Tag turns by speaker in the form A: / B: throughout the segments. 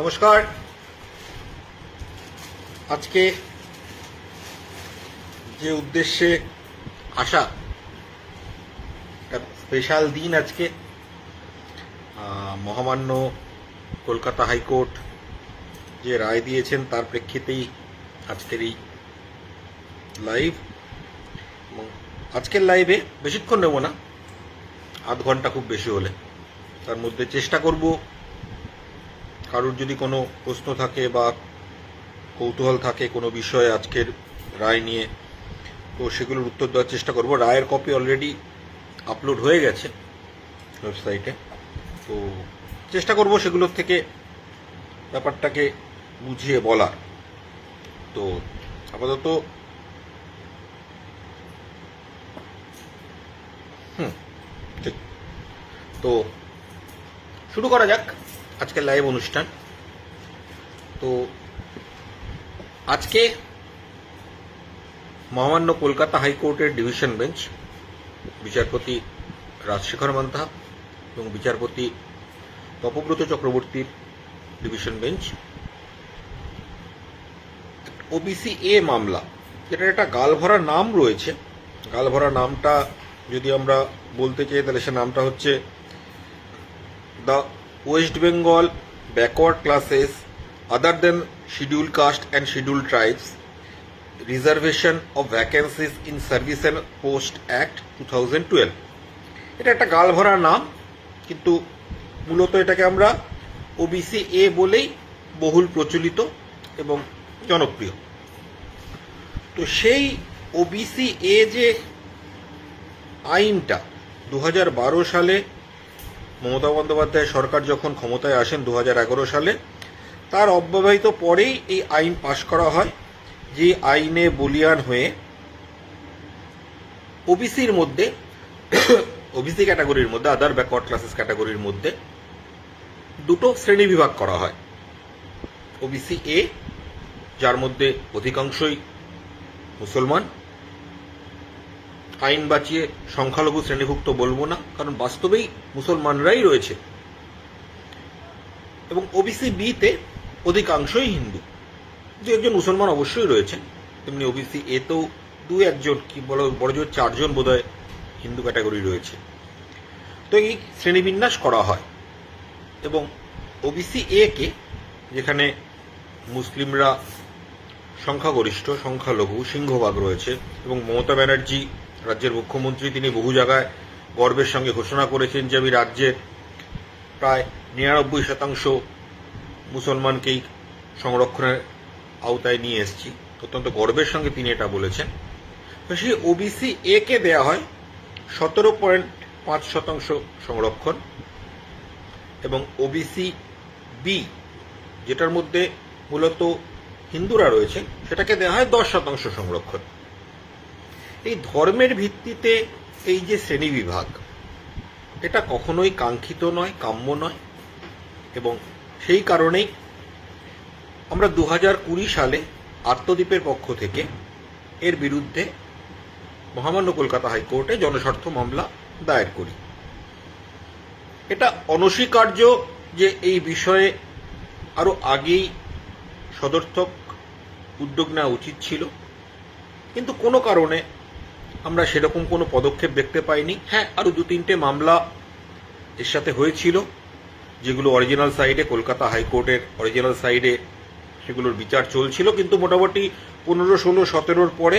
A: নমস্কার। আজকে যে উদ্দেশ্যে আসা, একটা স্পেশাল দিন আজকে মহামান্য কলকাতা হাইকোর্ট যে রায় দিয়েছেন তার প্রেক্ষিতেই আজকের এই লাইভ আজকের লাইভে বেশিক্ষণ নেব না, আধ ঘণ্টা খুব বেশি হলে। তার মধ্যে চেষ্টা করব কারোর যদি কোনো প্রশ্ন থাকে বা কৌতূহল থাকে কোনো বিষয়ে আজকের রায় নিয়ে, তো সেগুলোর উত্তর দেওয়ার চেষ্টা করব। রায়ের কপি অলরেডি আপলোড হয়ে গেছে ওয়েবসাইটে তো চেষ্টা করব সেগুলোর থেকে ব্যাপারটাকে বুঝিয়ে বলার। তো আপাতত হুম, ঠিক। তো শুরু করা যাক। আজকের লাইভ অনুষ্ঠান। তো আজকে মহামান্য কলকাতা হাইকোর্টের ডিভিশন বেঞ্চ বিচারপতি রাজশেখর মান্তা এবং বিচারপতি তপব্রত চক্রবর্তীর ডিভিশন বেঞ্চ ওবিসি এ মামলা, যেটার একটা গালভরা নাম রয়েছে। গালভরা নামটা যদি আমরা বলতে চাই, তাহলে সে নামটা হচ্ছে the West Bengal backward classes other than scheduled caste and scheduled tribes reservation of vacancies in service and post act two thousand twelve এটা একটা গালভরা নাম, কিন্তু মূলত এটাকে আমরা ওবিসি এ বলেই বহুল প্রচলিত এবং জনপ্রিয়। তো সেই ওবিসি এ যে আইনটা, দু হাজার বারো সালে মমতা বন্দ্যোপাধ্যায় সরকার যখন ক্ষমতায় আসেন দু হাজার এগারো সালে, তার অব্যবহিত পরেই এই আইন পাশ করা হয়, যে আইনে বলিয়ান হয়ে ওবিসির মধ্যে, ওবিসি ক্যাটাগরির মধ্যে আদার ব্যাকওয়ার্ড ক্লাসেস ক্যাটাগরির মধ্যে দুটো শ্রেণি বিভাগ করা হয়। ওবিসি এ যার মধ্যে অধিকাংশই মুসলমান আইন বাঁচিয়ে সংখ্যালঘু শ্রেণীভুক্ত বলব না, কারণ বাস্তবেই মুসলমানরাই রয়েছে। এবং ওবিসি বিতে অধিকাংশই হিন্দু। দু একজন মুসলমান অবশ্যই রয়েছে। তেমনি ওবিসি এতেও দু একজন কি বলো, বড় জোর চারজন বোধহয় হিন্দু ক্যাটাগরি রয়েছে। তো এই শ্রেণীবিন্যাস করা হয়। এবং ওবিসি এ কে যেখানে মুসলিমরা সংখ্যাগরিষ্ঠ, সংখ্যালঘু, সিংহভাগ রয়েছে, এবং মমতা ব্যানার্জি রাজ্যের মুখ্যমন্ত্রী তিনি বহু জায়গায় গর্বের সঙ্গে ঘোষণা করেছেন যে আমি রাজ্যের প্রায় নিরানব্বই শতাংশ মুসলমানকেই সংরক্ষণের আওতায় নিয়ে এসেছি। অত্যন্ত গর্বের সঙ্গে তিনি এটা বলেছেন। তো সেই ওবিসি এ কে দেওয়া হয়? সতেরো পয়েন্ট পাঁচ শতাংশ সংরক্ষণ এবং ওবিসি বি যেটার মধ্যে মূলত হিন্দুরা রয়েছে সেটাকে দেওয়া হয় দশ শতাংশ সংরক্ষণ। এই ধর্মের ভিত্তিতে এই যে শ্রেণি বিভাগ, এটা কখনোই কাঙ্ক্ষিত নয়, কাম্য নয়। এবং সেই কারণেই আমরা দু কুড়ি সালে আত্মদ্বীপের পক্ষ থেকে এর বিরুদ্ধে মহামান্য কলকাতা হাইকোর্টে জনস্বার্থ মামলা দায়ের করি। এটা অনস্বীকার্য যে এই বিষয়ে আরও আগেই সদর্থক উদ্যোগ নেওয়া উচিত ছিল। কিন্তু কোনো কারণে আমরা সেরকম কোনো পদক্ষেপ দেখতে পাইনি। হ্যাঁ আরও দু তিনটে মামলা এর সাথে হয়েছিল, যেগুলো অরিজিনাল সাইডে কলকাতা হাইকোর্টের অরিজিনাল সাইডে সেগুলোর বিচার চলছিল, কিন্তু মোটামুটি পনেরো, ষোলো, সতেরোর পরে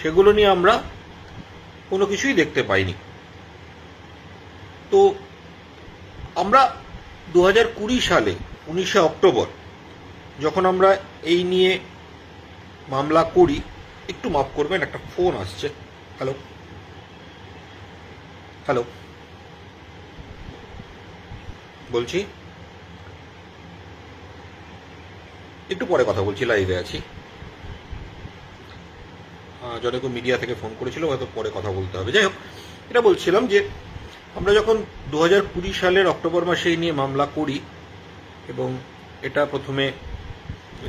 A: সেগুলো নিয়ে আমরা কোনো কিছুই দেখতে পাইনি। তো আমরা দু হাজার কুড়ি সালে, উনিশে অক্টোবর, যখন আমরা এই নিয়ে মামলা করি, একটু মাফ করবেন, একটা ফোন আসছে। হ্যালো হ্যালো বলছি? একটু পরে কথা বলছি লাইভে আছি। জনক মিডিয়া থেকে ফোন করেছিল, হয়তো পরে কথা বলতে হবে। যাই হোক, এটা বলছিলাম যে, আমরা যখন দু হাজার কুড়ি সালের অক্টোবর মাসে এই নিয়ে মামলা করি, এবং এটা প্রথমে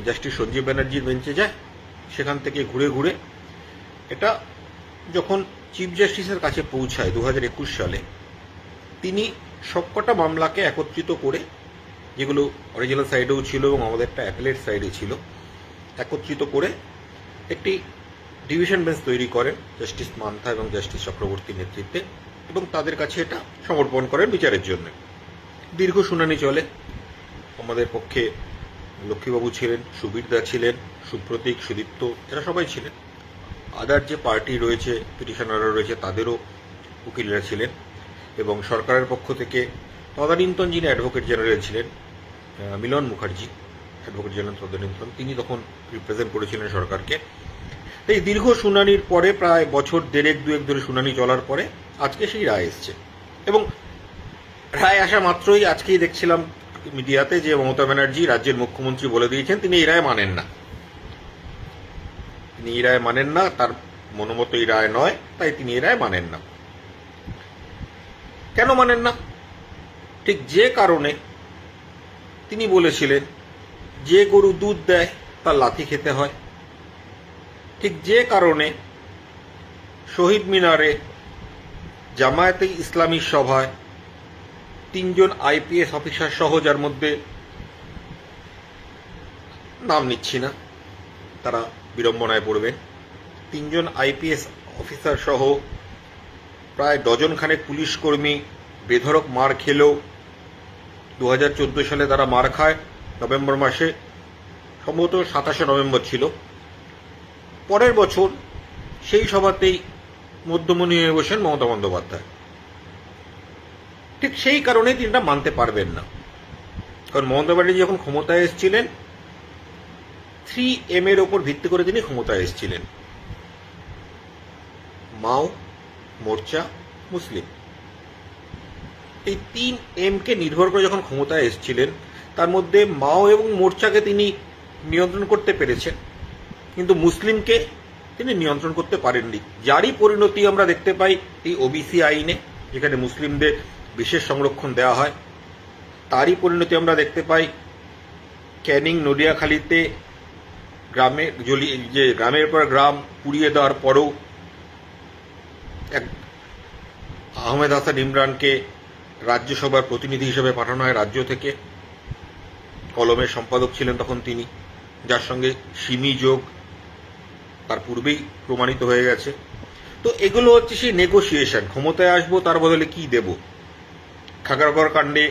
A: জাস্টিস সঞ্জীব ব্যানার্জির বেঞ্চে যায়, সেখান থেকে ঘুরে ঘুরে, এটা যখন চিফ জাস্টিসের কাছে পৌঁছায় দু হাজার একুশ সালে, তিনি সবকটা মামলাকে একত্রিত করে, যেগুলো অরিজিনাল সাইডেও ছিল এবং আমাদেরটা অ্যাপেলেট সাইডে ছিল, একত্রিত করে একটি ডিভিশন বেঞ্চ তৈরি করেন জাস্টিস মান্থা এবং জাস্টিস চক্রবর্তীর নেতৃত্বে এবং তাদের কাছে এটা সমর্পণ করেন বিচারের জন্য। দীর্ঘ শুনানি চলে। আমাদের পক্ষে লক্ষ্মীবাবু ছিলেন, সুবীরদা ছিলেন, সুপ্রতীক, সুদীপ্ত, এরা সবাই ছিলেন। আদার যে পার্টি রয়েছে পিটিশনাররা রয়েছে, তাদেরও উকিলরা ছিলেন এবং সরকারের পক্ষ থেকে তদানীন্তন যিনি অ্যাডভোকেট জেনারেল ছিলেন মিলন মুখার্জি অ্যাডভোকেট জেনারেল তদানীন্তন, তিনি তখন রিপ্রেজেন্ট করেছিলেন সরকারকে। এই দীর্ঘ শুনানির পরে প্রায় বছর দেড়েক, দুয়েক ধরে শুনানি চলার পরে আজকে সেই রায় এসছে। এবং রায় আসা মাত্রই আজকেই দেখছিলাম মিডিয়াতে যে মমতা ব্যানার্জি রাজ্যের মুখ্যমন্ত্রী বলে দিয়েছেন, তিনি এই রায় মানেন না। তিনি এই রায় মানেন না, তার মনোমত এই রায় নয়, তাই তিনি এই রায় মানেন না। কেন মানেন না? ঠিক যে কারণে তিনি বলেছিলেন, যে গরু দুধ দেয়, তার লাথি খেতে হয়। ঠিক যে কারণে শহীদ মিনারে জামায়াতে ইসলামী সভায় তিনজন আইপিএস অফিসার সহ যার মধ্যে নাম নিচ্ছি না, তারা বিড়ম্বনায় পড়বেন তিনজন আইপিএস অফিসার সহ প্রায় ডজন খানেক পুলিশ কর্মী বেধড়ক মার খেলেও দুই হাজার সালে তারা মার খায়। নভেম্বর মাসে সম্ভবত সাতাশে নভেম্বর ছিল। পরের বছর সেই সভাতেই মধ্যমণি হয়ে বসেন মমতা বন্দ্যোপাধ্যায়। ঠিক সেই কারণে তিনি মানতে পারবেন না। কারণ মমতা ব্যানার্জি যখন ক্ষমতায় এসেছিলেন থ্রি এম এর ওপর ভিত্তি করে তিনি ক্ষমতায় এসেছিলেন। মাও, মোর্চা, মুসলিম। এই তিন এম কে নির্ভর করে যখন ক্ষমতায় এসেছিলেন, তার মধ্যে মাও এবং মোর্চাকে তিনি নিয়ন্ত্রণ করতে পেরেছেন। কিন্তু মুসলিমকে তিনি নিয়ন্ত্রণ করতে পারেননি। যারই পরিণতি আমরা দেখতে পাই এই ওবিসি আইনে, যেখানে মুসলিমদের বিশেষ সংরক্ষণ দেওয়া হয়, তারই পরিণতি আমরা দেখতে পাই ক্যানিং নদিয়াখালীতে গ্রামে, জলি যে গ্রামের পর গ্রাম পুড়িয়ে দেওয়ার পরেও এক আহমেদ হাসান ইমরানকে রাজ্যসভার প্রতিনিধি হিসেবে পাঠানো হয় রাজ্য থেকে। কলমের সম্পাদক ছিলেন তখন তিনি, যার সঙ্গে সিমি যোগ তার পূর্বেই প্রমাণিত হয়ে গেছে। তো এগুলো হচ্ছে সেই নেগোসিয়েশন ক্ষমতায় আসব তার বদলে কি দেব? খাগড়াগড় কাণ্ডে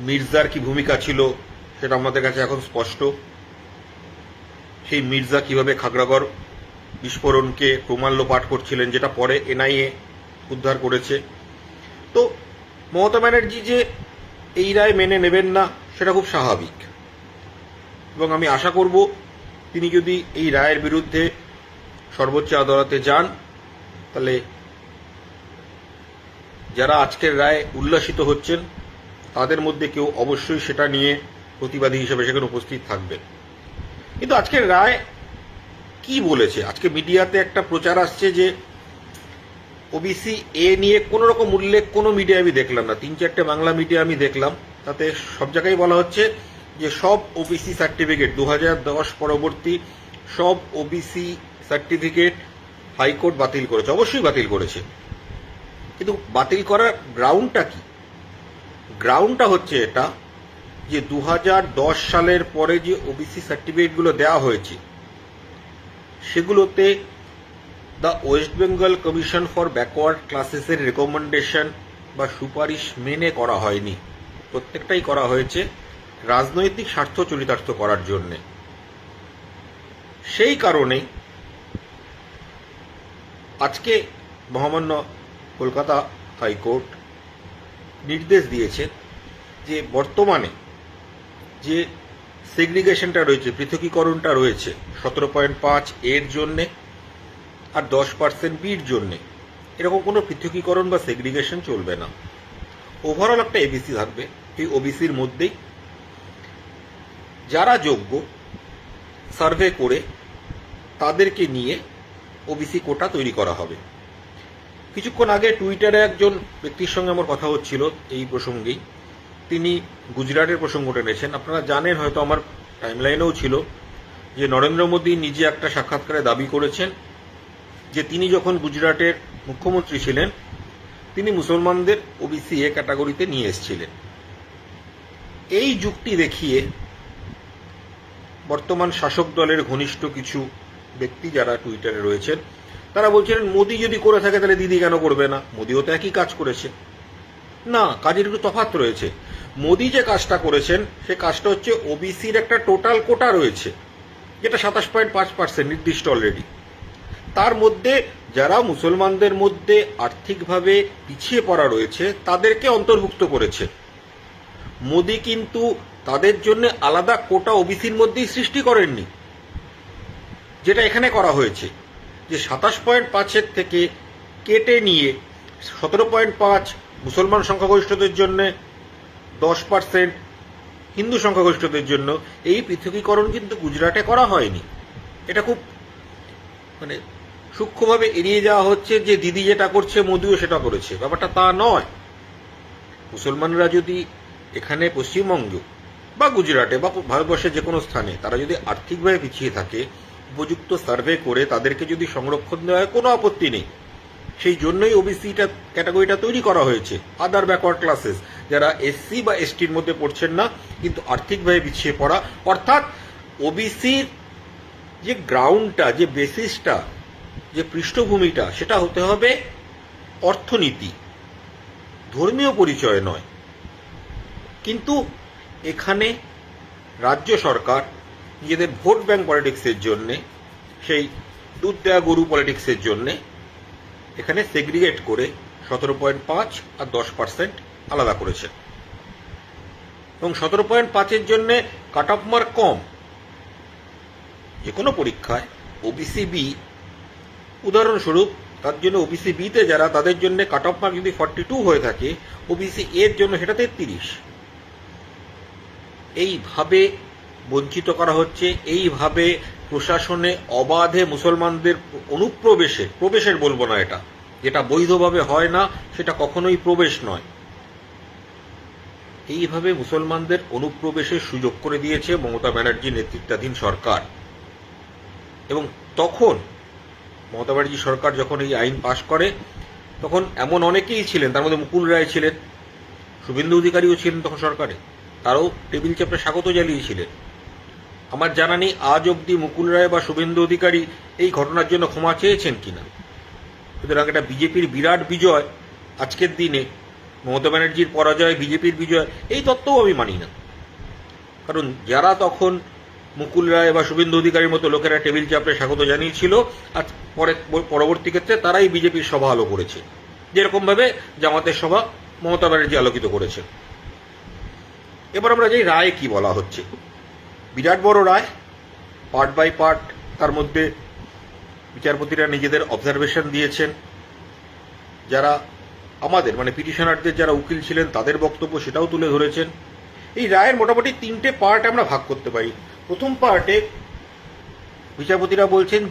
A: মির্জার কি ভূমিকা ছিল সেটা আমাদের কাছে এখন স্পষ্ট। সেই মির্জা কীভাবে খাগড়াগড় বিস্ফোরণকে প্রমাল্য পাঠ করছিলেন, যেটা পরে এনআইএ উদ্ধার করেছে। তো মমতা ব্যানার্জি যে এই রায় মেনে নেবেন না, সেটা খুব স্বাভাবিক। এবং আমি আশা করব তিনি যদি এই রায়ের বিরুদ্ধে সর্বোচ্চ আদালতে যান, তাহলে যারা আজকের রায় উল্লাসিত হচ্ছেন, তাদের মধ্যে কেউ অবশ্যই সেটা নিয়ে প্রতিবাদী হিসেবে সেখানে উপস্থিত থাকবেন। কিন্তু আজকের রায় কি বলেছে? আজকে মিডিয়াতে একটা প্রচার আসছে যে ওবিসি এ নিয়ে কোনো রকম উল্লেখ কোনো মিডিয়া আমি দেখলাম না। তিন চারটে বাংলা মিডিয়া আমি দেখলাম। তাতে সব জায়গায় বলা হচ্ছে যে সব ওবিসি সার্টিফিকেট দু পরবর্তী সব ওবিসি সার্টিফিকেট হাইকোর্ট বাতিল করেছে। অবশ্যই বাতিল করেছে। কিন্তু বাতিল করার গ্রাউন্ডটা কি? গ্রাউন্ডটা হচ্ছে এটা যে দু হাজার দশ সালের পরে যে ওবিসি সার্টিফিকেটগুলো দেওয়া হয়েছে, সেগুলোতে the West Bengal commission for backward ক্লাসেসের recommendation বা সুপারিশ মেনে করা হয়নি। প্রত্যেকটাই করা হয়েছে রাজনৈতিক স্বার্থ চরিতার্থ করার জন্যে। সেই কারণে আজকে মহামান্য কলকাতা হাইকোর্ট নির্দেশ দিয়েছে যে বর্তমানে যে সেগ্রিগেশনটা রয়েছে, পৃথকীকরণটা রয়েছে, সতেরো পয়েন্ট পাঁচ এর জন্যে আর দশ পার্সেন্ট বির জন্যে, এরকম কোনো পৃথকীকরণ বা সেগ্রিগেশন চলবে না। ওভারঅল একটা এবিসি থাকবে, এই ওবিসির মধ্যেই। যারা যোগ্য সার্ভে করে, তাদেরকে নিয়ে ওবিসি কোটা তৈরি করা হবে। কিছুক্ষণ আগে টুইটারে একজন ব্যক্তির সঙ্গে আমার কথা হচ্ছিল, এই প্রসঙ্গেই। তিনি গুজরাটের প্রসঙ্গ টেনেছেন আপনারা জানেন হয়তো আমার টাইমলাইনেও ছিল যে নরেন্দ্র মোদী নিজে একটা সাক্ষাৎকারে দাবি করেছেন যে তিনি যখন গুজরাটের মুখ্যমন্ত্রী ছিলেন, তিনি মুসলমানদের ওবিসি এ ক্যাটাগরিতে নিয়ে এসেছিলেন। এই যুক্তি দেখিয়ে বর্তমান শাসক দলের ঘনিষ্ঠ কিছু ব্যক্তি যারা টুইটারে রয়েছেন, তারা বলছিলেন, মোদি যদি করে থাকে তাহলে দিদি কেন করবে না? মোদিও তো একই কাজ করেছে। না, কাজের একটু তফাৎ রয়েছে। মোদি যে কাজটা করেছেন, সে কাজটা হচ্ছে ওবিসির একটা টোটাল কোটা রয়েছে, যেটা সাতাশ পয়েন্ট পাঁচ পার্সেন্ট নির্দিষ্ট অলরেডি তার মধ্যে যারা মুসলমানদের মধ্যে আর্থিকভাবে পিছিয়ে পড়া রয়েছে, তাদেরকে অন্তর্ভুক্ত করেছে। মোদি কিন্তু তাদের জন্য আলাদা কোটা ওবিসির মধ্যেই সৃষ্টি করেননি, যেটা এখানে করা হয়েছে, যে সাতাশ পয়েন্ট পাঁচের থেকে কেটে নিয়ে সতেরো পয়েন্ট পাঁচ মুসলমান সংখ্যাগরিষ্ঠদের জন্য দশ পার্সেন্ট হিন্দু সংখ্যাগরিষ্ঠদের জন্য এই পৃথকীকরণ কিন্তু গুজরাটে করা হয়নি। এটা খুব মানে সূক্ষ্মভাবে এড়িয়ে যাওয়া হচ্ছে যে দিদি যেটা করছে মোদিও সেটা করেছে। ব্যাপারটা তা নয়। মুসলমানরা যদি এখানে পশ্চিমবঙ্গ বা গুজরাটে বা ভারতবর্ষের যে কোনো স্থানে তারা যদি আর্থিকভাবে পিছিয়ে থাকে, উপযুক্ত সার্ভে করে তাদেরকে যদি সংরক্ষণ দেওয়া হয় কোনো আপত্তি নেই, সেই জন্যই ওবিসিটা ক্যাটাগরিটা তৈরি করা হয়েছে। আদার ব্যাকওয়ার্ড ক্লাসেস যারা এসসি বা এসটির মধ্যে পড়ছেন না, কিন্তু আর্থিকভাবে পিছিয়ে পড়া, অর্থাৎ ওবিসির যে গ্রাউন্ডটা যে বেসিসটা যে পৃষ্ঠভূমিটা, সেটা হতে হবে অর্থনীতি। ধর্মীয় পরিচয় নয়। কিন্তু এখানে রাজ্য সরকার নিজেদের ভোট ব্যাংক পলিটিক্সের জন্যে, সেই দুধ দেওয়া গরু পলিটিক্সের জন্যে, এখানে সেগ্রিগেট করে সতেরো পয়েন্ট পাঁচ আর দশ পার্সেন্ট আলাদা করেছে এবং সতেরো পয়েন্ট পাঁচের জন্যে কাট অফ মার্ক কম। যে কোনো পরীক্ষায় ওবিসি বি উদাহরণস্বরূপ তার জন্য ওবিসি বিতে যারা তাদের জন্য কাট অফ মার্ক যদি ফর্টি টু হয়ে থাকে ওবিসি এর জন্য সেটা তেত্রিশ। এইভাবে বঞ্চিত করা হচ্ছে, এইভাবে প্রশাসনে অবাধে মুসলমানদের অনুপ্রবেশে, প্রবেশের বলব না এটা। যেটা বৈধভাবে হয় না, সেটা কখনোই প্রবেশ নয়। এইভাবে মুসলমানদের অনুপ্রবেশের সুযোগ করে দিয়েছে মমতা ব্যানার্জি নেতৃত্বাধীন সরকার। এবং তখন মমতা ব্যানার্জি সরকার যখন এই আইন পাশ করে, তখন এমন অনেকেই ছিলেন, তার মধ্যে মুকুল রায় ছিলেন, শুভেন্দু অধিকারীও ছিলেন তখন সরকারে, তারাও টেবিল চেপে স্বাগত জানিয়েছিলেন। আমার জানা নেই আজ অবধি মুকুল রায় বা শুভেন্দু অধিকারী এই ঘটনার জন্য ক্ষমা চেয়েছেন কিনা। সুতরাং এটা বিজেপির বিরাট বিজয় আজকের দিনে। মমতা ব্যানার্জির পরাজয়, বিজেপির বিজয়, এই তত্ত্বও আমি মানি না। কারণ যারা তখন মুকুল রায় বা শুভেন্দু অধিকারীর মতো লোকেরা টেবিল চাপড়ে স্বাগত জানিয়েছিল, আর পরে, পরবর্তী ক্ষেত্রে তারাই বিজেপির সভা আলো করেছে। যেরকমভাবে জামাতের সভা মমতা ব্যানার্জি আলোকিত করেছে। এবার আমরা যাই রায় কি বলা হচ্ছে। বিরাট বড় রায়, পার্ট বাই পার্ট, তার মধ্যে বিচারপতিরা নিজেদের অবজারভেশন দিয়েছেন। যারা আমাদের মানে পিটিশনারদের যারা উকিল ছিলেন, তাদের বক্তব্য সেটাও তুলে ধরেছেন। এই রায়ের মোটামুটি তিনটে পার্ট আমরা ভাগ করতে পারি। প্রথম পার্টে বিচারপতিরা বলছেন,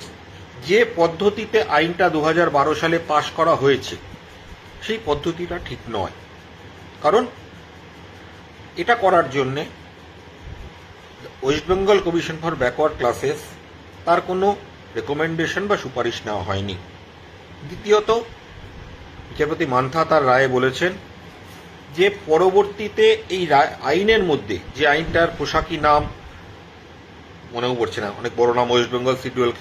A: যে পদ্ধতিতে আইনটা দু হাজার বারো সালে পাশ করা হয়েছে, সেই পদ্ধতিটা ঠিক নয়। কারণ এটা করার জন্যে West Bengal commission for backward classes তার কোনো রেকমেন্ডেশন বা সুপারিশ নেওয়া হয়নি। দ্বিতীয়ত বিচারপতি মান্থা তার রায়ে বলেছেন যে পরবর্তীতে এই আইনের মধ্যে, যে আইনটার পোশাকি নাম মনেও পড়ছে না, অনেক বড় নাম West Bengal scheduled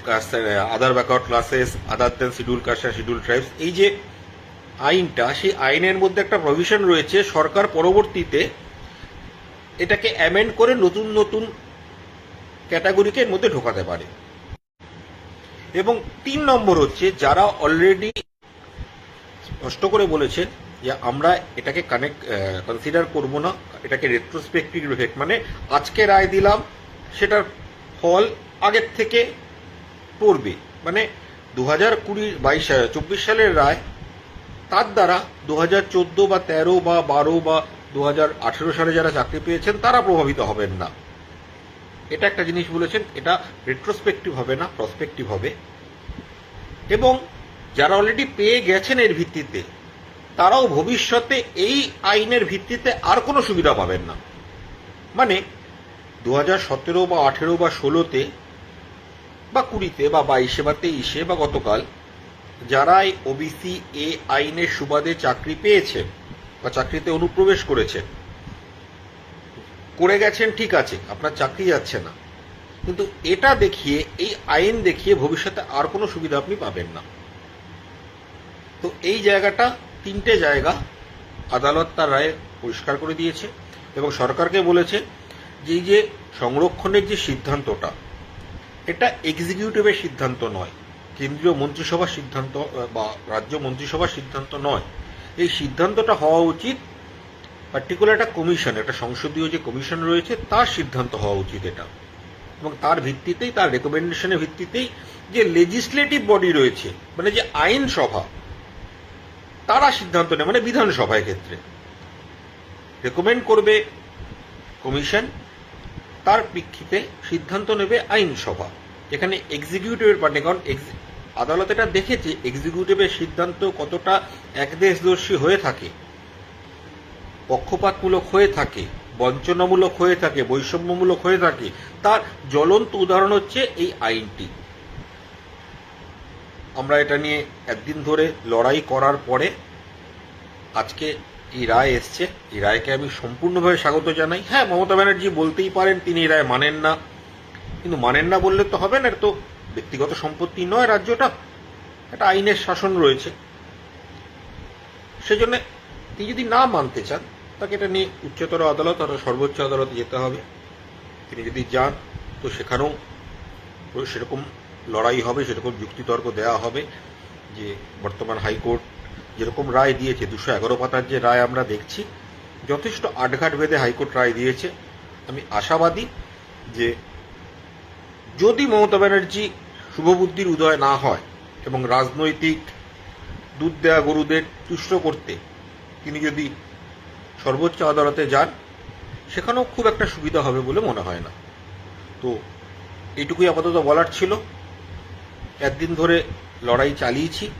A: other backward classes, other than scheduled caste scheduled tribes, এই যে আইনটা, সেই আইনের মধ্যে একটা প্রভিশন রয়েছে, সরকার পরবর্তীতে এটাকে অ্যামেন্ড করে নতুন নতুন ক্যাটাগরিকে এর মধ্যে ঢোকাতে পারে। এবং তিন নম্বর হচ্ছে, যারা অলরেডি স্পষ্ট করে বলেছে যে আমরা এটাকে কানেক্ট কনসিডার করব না, এটাকে রেট্রোস্পেক্টিভ ইফেক্ট মানে আজকে রায় দিলাম, সেটার ফল আগের থেকে পড়বে। মানে দু হাজার কুড়ি বাইশ চব্বিশ সালের রায়, তার দ্বারা দু হাজার চোদ্দ বা তেরো বা বারো বা দু হাজার আঠেরো সালে যারা চাকরি পেয়েছেন, তারা প্রভাবিত হবেন না। এটা একটা জিনিস বলেছেন, এটা রেট্রোস্পেক্টিভ হবে না প্রসপেক্টিভ হবে। এবং যারা অলরেডি পেয়ে গেছেন এর ভিত্তিতে, তারাও ভবিষ্যতে এই আইনের ভিত্তিতে আর কোনো সুবিধা পাবেন না। মানে দু হাজার সতেরো বা আঠেরো বা ষোলোতে বা কুড়িতে বা বাইশে বা তেইশে বা গতকাল যারা এই ওবিসি এ আইনের সুবাদে চাকরি পেয়েছেন বা চাকরিতে অনুপ্রবেশ করেছেন করে গেছেন ঠিক আছে, আপনার চাকরি যাচ্ছে না। কিন্তু এটা দেখিয়ে, এই আইন দেখিয়ে ভবিষ্যতে আর কোনো সুবিধা আপনি পাবেন না। তো এই জায়গাটা তিনটে জায়গা আদালত তার রায়ে পরিষ্কার করে দিয়েছে এবং সরকারকে বলেছে যে এই যে সংরক্ষণের যে সিদ্ধান্তটা, এটা এক্সিকিউটিভের সিদ্ধান্ত নয়, কেন্দ্রীয় মন্ত্রিসভার সিদ্ধান্ত, বা রাজ্য মন্ত্রিসভার সিদ্ধান্ত নয়। এই সিদ্ধান্তটা হওয়া উচিত পার্টিকুলার একটা কমিশন একটা সংসদীয় যে কমিশন রয়েছে, তার সিদ্ধান্ত হওয়া উচিত এটা। এবং তার ভিত্তিতেই, তার রেকমেন্ডেশনের ভিত্তিতেই যে লেজিসলেটিভ বডি রয়েছে মানে যে আইন সভা তারা সিদ্ধান্ত নেয় মানে বিধানসভায় ক্ষেত্রে। রেকমেন্ড করবে কমিশন তার প্রেক্ষিতে সিদ্ধান্ত নেবে আইনসভা। এখানে এক্সিকিউটিভের পার্টি কারণ আদালত এটা দেখেছে এক্সিকিউটিভের সিদ্ধান্ত কতটা একদেশদর্শী হয়ে থাকে, পক্ষপাতমূলক হয়ে থাকে, বঞ্চনামূলক হয়ে থাকে, বৈষম্যমূলক হয়ে থাকে, তার জ্বলন্ত উদাহরণ হচ্ছে এই আইনটি। আমরা এটা নিয়ে একদিন ধরে লড়াই করার পরে আজকে এই রায় এসছে। এই রায়কে আমি সম্পূর্ণভাবে স্বাগত জানাই। হ্যাঁ মমতা ব্যানার্জি বলতেই পারেন, তিনি এই রায় মানেন না। কিন্তু মানেন না বললে তো হবে না তো ব্যক্তিগত সম্পত্তি নয় রাজ্যটা। একটা আইনের শাসন রয়েছে। সেজন্য তিনি যদি না মানতে চান, তাকে এটা নিয়ে উচ্চতর আদালত অর্থাৎ সর্বোচ্চ আদালতে যেতে হবে। তিনি যদি যান, তো সেখানেও সেরকম লড়াই হবে, সেরকম যুক্তিতর্ক দেওয়া হবে যে বর্তমান হাইকোর্ট যেরকম রায় দিয়েছে, দুশো এগারো পাতার যে রায় আমরা দেখছি, যথেষ্ট আটঘাট বেঁধে হাইকোর্ট রায় দিয়েছে। আমি আশাবাদী যে যদি মমতা ব্যানার্জি শুভবুদ্ধির উদয় না হয় এবং রাজনৈতিক দুধ দেয়া গরুদের তুষ্ট করতে তিনি যদি সর্বোচ্চ আদালতে যান, সেখানেও খুব একটা সুবিধা হবে বলে মনে হয় না। তো এইটুকুই আপাতত বলার ছিল। একদিন ধরে লড়াই চালিয়েছি।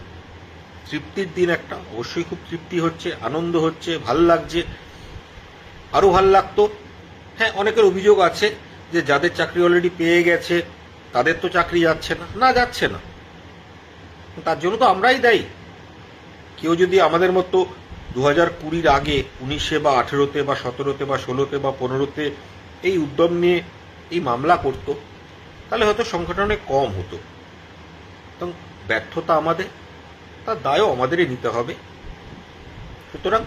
A: তৃপ্তির দিন একটা। অবশ্যই খুব তৃপ্তি হচ্ছে, আনন্দ হচ্ছে, ভালো লাগছে। আরও ভালো লাগতো। হ্যাঁ অনেকের অভিযোগ আছে যে যাদের চাকরি অলরেডি পেয়ে গেছে, তাদের তো চাকরি যাচ্ছে না। না, যাচ্ছে না। তার জন্য তো আমরাই দায়ী। কেউ যদি আমাদের মতো দু হাজার কুড়ির আগে উনিশে বা আঠেরোতে বা সতেরোতে বা ষোলোতে বা পনেরোতে এই উদ্যম নিয়ে এই মামলা করত, তাহলে হয়তো অনেক কম হতো। এবং ব্যর্থতা আমাদের তার দায়ও আমাদেরই নিতে হবে। সুতরাং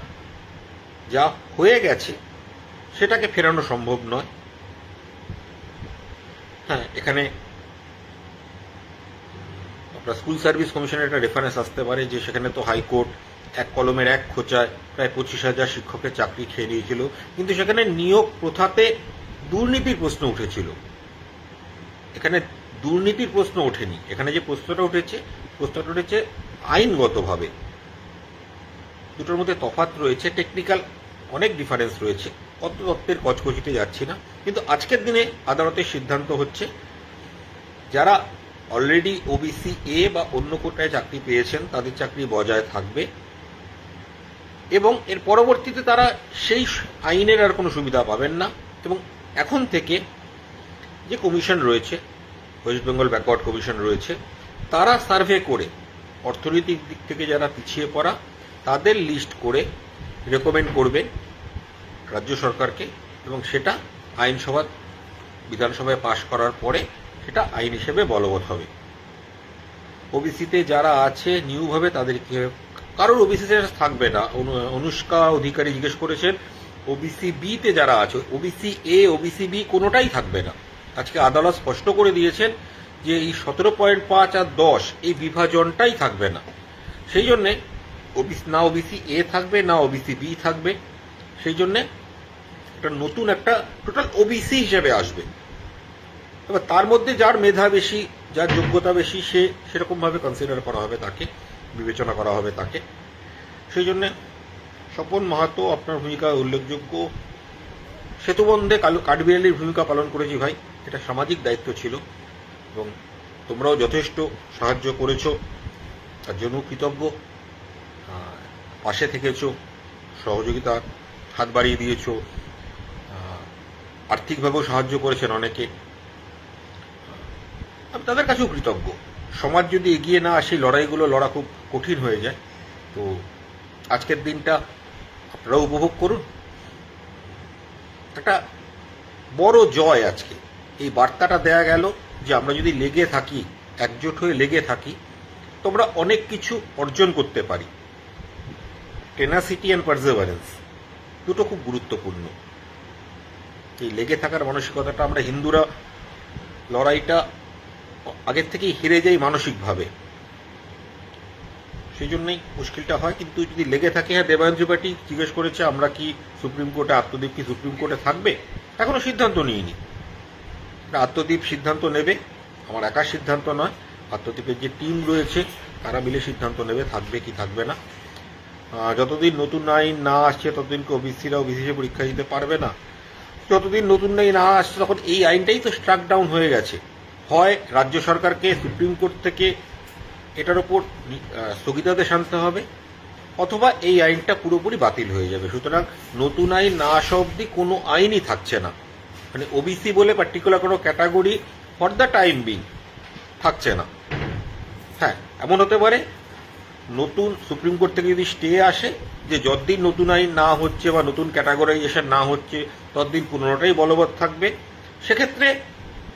A: যা হয়ে গেছে, সেটাকে ফেরানো সম্ভব নয়। হ্যাঁ এখানে আপনার স্কুল সার্ভিস কমিশনের একটা রেফারেন্স আসতে পারে যে সেখানে তো হাইকোর্ট এক কলমের এক খোঁচায় প্রায় পঁচিশ হাজার শিক্ষকের চাকরি খেয়ে নিয়েছিল, কিন্তু সেখানে নিয়োগ প্রথাতে দুর্নীতির প্রশ্ন উঠেছিল। এখানে দুর্নীতির প্রশ্ন ওঠেনি। এখানে যে প্রশ্নটা উঠেছে প্রশ্নটা উঠেছে আইনগতভাবে। দুটোর মধ্যে তফাৎ রয়েছে টেকনিক্যাল অনেক ডিফারেন্স রয়েছে। অত তত্ত্বের কচকচিতে যাচ্ছি না। কিন্তু আজকের দিনে আদালতের সিদ্ধান্ত হচ্ছে, যারা অলরেডি ওবিসি এ বা অন্য কোটায় চাকরি পেয়েছেন, তাদের চাকরি বজায় থাকবে। এবং এর পরবর্তীতে তারা সেই আইনের আর কোনো সুবিধা পাবেন না। এবং এখন থেকে যে কমিশন রয়েছে ওয়েস্ট বেঙ্গল ব্যাকওয়ার্ড কমিশন রয়েছে। তারা সার্ভে করে, অর্থনৈতিক দিক থেকে যারা পিছিয়ে পড়া, তাদের লিস্ট করে রেকমেন্ড করবে রাজ্য সরকারকে এবং সেটা আইনসভা, বিধানসভায় পাশ করার পরে সেটা আইন হিসেবে বলবৎ হবে। ওবিসিতে যারা আছে নিউভাবে তাদেরকে, কারোর ওবিসিতে থাকবে না। অনুষ্কা অধিকারী জিজ্ঞেস করেছেন ওবিসি বিতে যারা আছে ওবিসি এ ওবিসি বি কোনোটাই থাকবে না। আজকে আদালত স্পষ্ট করে দিয়েছেন যে এই সতেরো পয়েন্ট পাঁচ আর দশ এই বিভাজনটাই থাকবে না। সেই জন্যে না ওবিসি এ থাকবে, না ওবিসি বি থাকবে। সেই জন্যে একটা নতুন একটা টোটাল ওবিসি হিসেবে আসবে। এবার তার মধ্যে যার মেধা বেশি, যার যোগ্যতা বেশি, সে সেরকমভাবে কনসিডার করা হবে তাকে, বিবেচনা করা হবে তাকে। সেই জন্যে স্বপন মাহাতো আপনার ভূমিকা উল্লেখযোগ্য। সেতুবন্ধে কালু কাঠবিড়ালির ভূমিকা পালন করেছি ভাই। এটা সামাজিক দায়িত্ব ছিল এবং তোমরাও যথেষ্ট সাহায্য করেছ, তার জন্য কৃতজ্ঞ। পাশে থেকেছো, সহযোগিতা হাত বাড়িয়ে দিয়েছ আর্থিকভাবেও সাহায্য করেছেন অনেকে। আমি তাদের কাছেও কৃতজ্ঞ। সমাজ যদি এগিয়ে না আসে, লড়াইগুলো লড়া খুব কঠিন হয়ে যায়। তো আজকের দিনটা আপনারাও উপভোগ করুন। একটা বড় জয় আজকে। এই বার্তাটা দেয়া গেল যে আমরা যদি লেগে থাকি, একজোট হয়ে লেগে থাকি তো আমরা অনেক কিছু অর্জন করতে পারি। টেনাসিটি অ্যান্ড পারজেভারেন্স দুটো খুব গুরুত্বপূর্ণ। এই লেগে থাকার মানসিকতাটা আমরা হিন্দুরা লড়াইটা আগের থেকেই হেরে যাই মানসিকভাবে। সেই জন্যই মুশকিলটা হয়, কিন্তু যদি লেগে থাকে হ্যাঁ দেবায়ন ত্রিপাঠী জিজ্ঞেস করেছে, আমরা কি সুপ্রিম কোর্টে আত্মদ্বীপ কি সুপ্রিম কোর্টে থাকবে? এখনও সিদ্ধান্ত নিইনি। আত্মদ্বীপ সিদ্ধান্ত নেবে, আমার একার সিদ্ধান্ত নয় আত্মদ্বীপের যে টিম রয়েছে, তারা মিলে সিদ্ধান্ত নেবে, থাকবে কি থাকবে না। যতদিন নতুন আইন না আসছে, ততদিন ওবিসিরা ওবিসি পরীক্ষা দিতে পারবে না। যতদিন নতুন আইন না আসছে, তখন এই আইনটাই তো স্ট্রাক ডাউন হয়ে গেছে। হয় রাজ্য সরকারকে, সুপ্রিম কোর্ট থেকে এটার ওপর স্থগিতাদেশ আনতে হবে, অথবা এই আইনটা পুরোপুরি বাতিল হয়ে যাবে। সুতরাং নতুন আইন না আসা অব্দি কোনো আইনই থাকছে না। মানে ওবিসি বলে পার্টিকুলার কোনো category for the time being থাকছে না। হ্যাঁ এমন হতে পারে নতুন সুপ্রিম কোর্ট থেকে যদি স্টে আসে যে যতদিন নতুন আইন না হচ্ছে বা নতুন ক্যাটাগরাইজেশন না হচ্ছে, ততদিন পুরোনোটাই বলবৎ থাকবে। সেক্ষেত্রে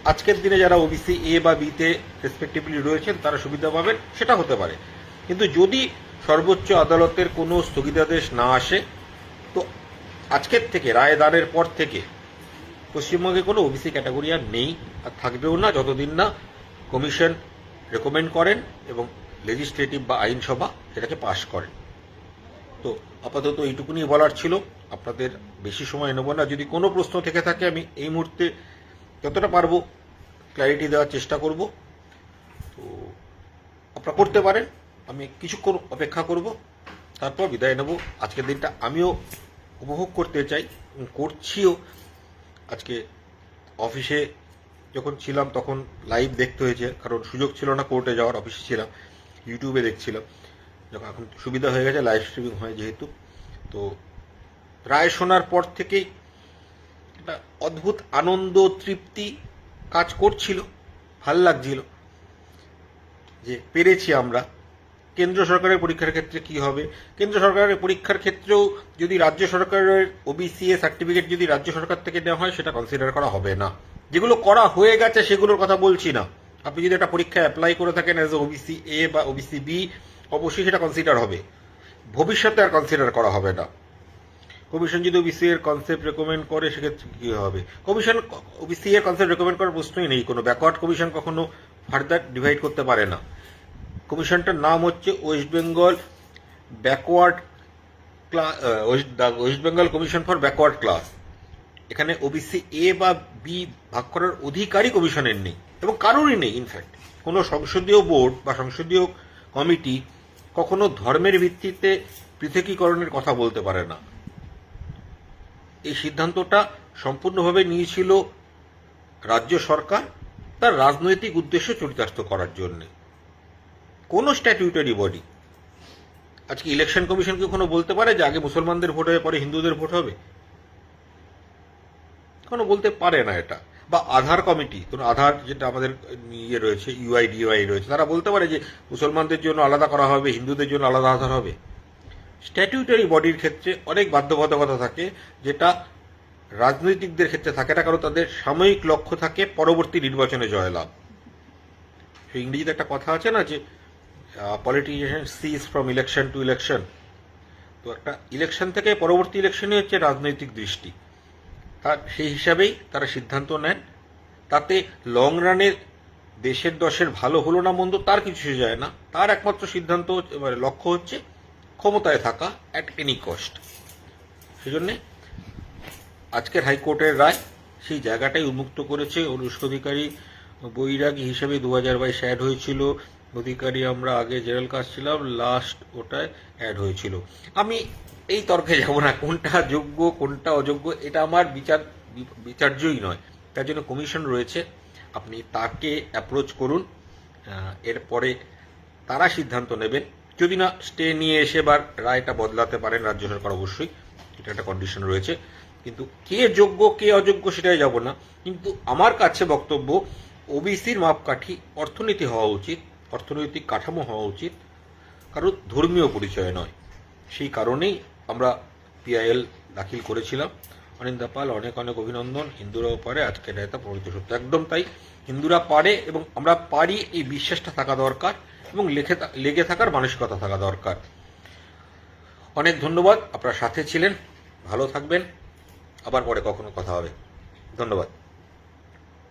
A: আজকের দিনে যারা ওবিসি এ বা বিতে রেসপেক্টিভলি রয়েছেন, তারা সুবিধা পাবেন, সেটা হতে পারে। কিন্তু যদি সর্বোচ্চ আদালতের কোনো স্থগিতাদেশ না আসে, তো আজকের থেকে, রায় দানের পর থেকে পশ্চিমবঙ্গে কোনো ওবিসি ক্যাটাগরি আর নেই, আর থাকবেও না, যতদিন না কমিশন রেকমেন্ড করেন এবং লেজিসলেটিভ বা আইনসভা এটাকে পাশ করেন। তো আপাতত এইটুকুনি বলার ছিল। আপনাদের বেশি সময় নেব না। যদি কোনো প্রশ্ন থেকে থাকে, আমি এই মুহূর্তে যতটা পারব ক্ল্যারিটি দেওয়ার চেষ্টা করব। তো আপনারা করতে পারেন। আমি কিছুক্ষণ অপেক্ষা করব। তারপর বিদায় নেব। আজকের দিনটা আমিও উপভোগ করতে চাই করছিও। আজকে অফিসে যখন ছিলাম তখন লাইভ দেখতে হয়েছে, কারণ সুযোগ ছিল না কোর্টে যাওয়ার, অফিসে ছিলাম, ইউটিউবে দেখছিলাম। যখন এখন সুবিধা হয়ে গেছে, লাইভ স্ট্রিমিং হয় যেহেতু। তো রায় শোনার পর থেকেই একটা অদ্ভুত আনন্দ, তৃপ্তি কাজ করছিল, ভালো লাগছিল যে পেরেছি আমরা। কেন্দ্র সরকারের পরীক্ষার ক্ষেত্রে কি হবে? কেন্দ্র সরকারের পরীক্ষার ক্ষেত্রেও যদি রাজ্য সরকারের ওবিসিএ সার্টিফিকেট যদি রাজ্য সরকার থেকে নেওয়া হয়, সেটা কনসিডার করা হবে না। যেগুলো করা হয়ে গেছে, সেগুলোর কথা বলছি না। আপনি যদি একটা পরীক্ষায় অ্যাপ্লাই করে থাকেন অ্যাজ ওবিসি এ বা ওবিসি বি অবশ্যই সেটা কনসিডার হবে। ভবিষ্যতে আর কনসিডার করা হবে না। কমিশন যদি ওবিসি এর কনসেপ্ট রেকমেন্ড করে, সেক্ষেত্রে কি হবে? কমিশন ওবিসি এর কনসেপ্ট রেকমেন্ড করার প্রশ্নই নেই কোনো। ব্যাকওয়ার্ড কমিশন কখনো ফার্দার ডিভাইড করতে পারে না। কমিশনটার নাম হচ্ছে West Bengal backward West Bengal commission for backward class. এখানে ওবিসি এ বা বি ভাগ করার অধিকারই কমিশনের নেই, এবং কারোরই নেই ইনফ্যাক্ট কোনো সংসদীয় বোর্ড বা সংসদীয় কমিটি কখনো ধর্মের ভিত্তিতে পৃথকীকরণের কথা বলতে পারে না। এই সিদ্ধান্তটা সম্পূর্ণভাবে নিয়েছিল রাজ্য সরকার, তার রাজনৈতিক উদ্দেশ্য চরিতার্থ করার জন্য। কোনো স্ট্যাটিউটারি বডি আজকে ইলেকশন কমিশন কি কোনো বলতে পারে যে আগে মুসলমানদের ভোট হবে, পরে হিন্দুদের ভোট হবে? কোনো বলতে পারে না এটা। বা আধার কমিটি ধরুন আধার যেটা আমাদের ইয়ে রয়েছে ইউআই ডিওয়াই রয়েছে, তারা বলতে পারে যে মুসলমানদের জন্য আলাদা করা হবে, হিন্দুদের জন্য আলাদা আধার হবে। স্ট্যাটিউটারি বডির ক্ষেত্রে অনেক বাধ্যবাধকতা থাকে, যেটা রাজনৈতিকদের ক্ষেত্রে থাকে না, কারণ তাদের সাময়িক লক্ষ্য থাকে পরবর্তী নির্বাচনে জয়লাভ। ইংরেজিতে একটা কথা আছে না যে politician sees from election to election তো একটা ইলেকশন থেকে পরবর্তী ইলেকশনে হচ্ছে রাজনৈতিক দৃষ্টি। তার, সেই হিসাবেই তারা সিদ্ধান্ত নেন। তাতে লং রানে দেশের দশের ভালো হলো না মন্দ, তার কিছু যায় না। তার একমাত্র সিদ্ধান্ত মানে লক্ষ্য হচ্ছে ক্ষমতায় থাকা অ্যাট এনি কস্ট সেজন্যে আজকের হাইকোর্টের রায় সেই জায়গাটাই উন্মুক্ত করেছে। অনুষ্ক অধিকারী বৈরাগী হিসেবে দু হাজার বাইশ অ্যাড হয়েছিল। অধিকারী আমরা আগে জেনারেল কাজ ছিলাম লাস্ট ওটায় অ্যাড হয়েছিল। আমি এই তর্কে যাব না, কোনটা যোগ্য, কোনটা অযোগ্য, এটা আমার বিচার, বিচার্যই নয়। তার জন্য কমিশন রয়েছে, আপনি তাকে অ্যাপ্রোচ করুন এরপরে তারা সিদ্ধান্ত নেবেন। যদি না স্টে নিয়ে এসে বা রায়টা বদলাতে পারেন রাজ্য সরকার অবশ্যই, এটা একটা কন্ডিশন রয়েছে। কিন্তু কে যোগ্য, কে অযোগ্য সেটাই যাব না। কিন্তু আমার কাছে বক্তব্য ওবিসির মাপকাঠি অর্থনীতি হওয়া উচিত। অর্থনৈতিক কাঠামো হওয়া উচিত কারও ধর্মীয় পরিচয় নয়। সেই কারণেই আমরা পিআইএল দাখিল করেছিলাম। অনিন্দা পাল, অনেক অনেক অভিনন্দন। হিন্দুরাও পারে, আজকে এটা প্রকৃত সত্য। একদম তাই। হিন্দুরা পারে এবং আমরা পারি, এই বিশ্বাসটা থাকা দরকার এবং লেখে লেগে থাকার মানসিকতা থাকা দরকার। অনেক ধন্যবাদ। আপনার সাথে ছিলেন। ভালো থাকবেন। আবার পরে কখনো কথা হবে। ধন্যবাদ।